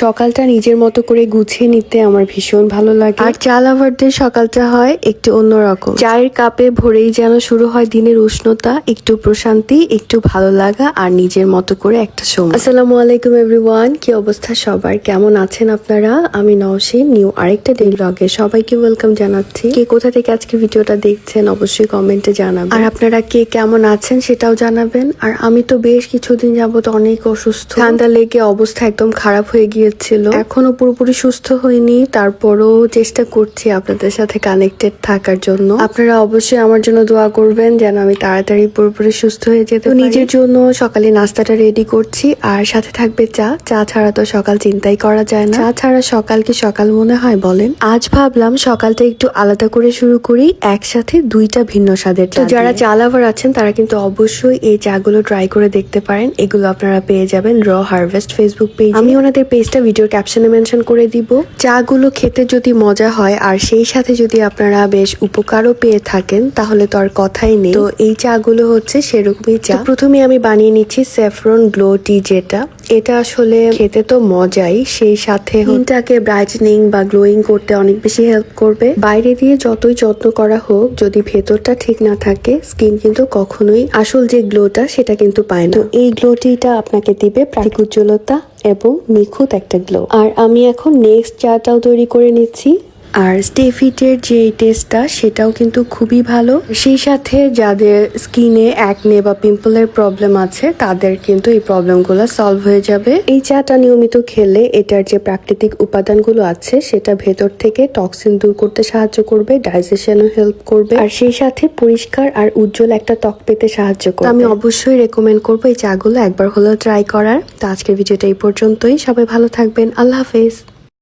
সকালটা নিজের মতো করে গুছিয়ে নিতে আমার ভীষণ ভালো লাগে। আর চা লাভারদের সকালটা হয় একটু অন্যরকম। চায়ের কাপে ভরেই যেন শুরু হয় দিনের উষ্ণতা একটু প্রশান্তি একটু ভালো লাগা আর নিজের মতো করে একটা সময়। আসসালামু আলাইকুম এভরিওয়ান কি অবস্থা সবার? কেমন আছেন আপনারা? আমি নওশিন নিউ আরেকটা ডে ব্লগে সবাইকে ওয়েলকাম জানাচ্ছি। কে কোথা থেকে আজকে ভিডিওটা দেখছেন অবশ্যই কমেন্টে জানাবেন। আর আপনারা কে কেমন আছেন সেটাও জানাবেন। আর আমি তো বেশ কিছুদিন যাবত অনেক অসুস্থ। ঠান্ডা লেগে অবস্থা একদম খারাপ হয়ে গিয়েছিল। এখনও পুরোপুরি সুস্থ হয়নি তারপরও চেষ্টা করছি আপনাদের সাথে কানেক্টেড থাকার জন্য। আপনারা অবশ্যই আমার জন্য দোয়া করবেন যেন আমি তাড়াতাড়ি পুরোপুরি সুস্থ হয়ে যেতে নিজের জন্য সকালে নাস্তাটা রেডি করছি আর সাথে থাকবে চা। চা ছাড়া তো সকাল চিন্তাই করা যায় না। চা ছাড়া সকাল কি সকাল মনে হয় বলেন? আজ ভাবলাম সকালটা একটু আলাদা করে শুরু করি একসাথে দুইটা ভিন্ন স্বাদের তো যারা চা লাভার আছেন তারা কিন্তু অবশ্যই এই চাগুলো ট্রাই করে দেখতে পারেন। এগুলো আপনারা পেয়ে যাবেন র হারভেস্ট ফেসবুক পেজ আমি ওনাদের পেজটা ভিডিওর ক্যাপশনে মেনশন করে দিব। চাগুলো খেতে যদি মজা হয়, আর সেই সাথে যদি আপনারা বেশ উপকারও পেয়ে থাকেন, তাহলে তো আর কথাই নেই। তো এই চাগুলো হচ্ছে সেরকমই চা। প্রথমে আমি বানিয়ে নিচ্ছি স্যাফরন গ্লো টি যেটা। এটা আসলে খেতে তো মজাই, সেই সাথে স্কিনটাকে ব্রাইটনিং বা গ্লোয়িং করতে অনেক বেশি হেল্প করবে। বাইরে দিয়ে যতই যত্ন করা হোক, যদি ভেতরটা ঠিক না থাকে স্কিন কিন্তু কখনোই আসল যে গ্লোটা সেটা কিন্তু পায় না। এই গ্লোটিটা আপনাকে দিবে প্রাকৃতিক উজ্জ্বলতা এবং নিখুঁত একটা গ্লো আর আমি এখন নেক্সট চাটাও তৈরি করে নিচ্ছি। আর স্টেফিটের যে টেস্টটা, সেটাও কিন্তু খুবই ভালো। সেই সাথে যাদের স্কিনে একনে বা পিম্পলের প্রবলেম আছে, তাদের কিন্তু এই প্রবলেমগুলো সলভ হয়ে যাবে। এই চাটা নিয়মিত খেলে এটার যে প্রাকৃতিক উপাদানগুলো আছে, সেটা ভেতর থেকে টক্সিন দূর করতে সাহায্য করবে ডাইজেশনও হেল্প করবে। আর সেই সাথে পরিষ্কার আর উজ্জ্বল একটা ত্বক পেতে সাহায্য করবে। আমি অবশ্যই রেকমেন্ড করব এই চাগুলো একবার হলেও ট্রাই করার। তো আজকের ভিডিওটা এই পর্যন্তই। সবাই ভালো থাকবেন। আল্লাহ হাফেজ।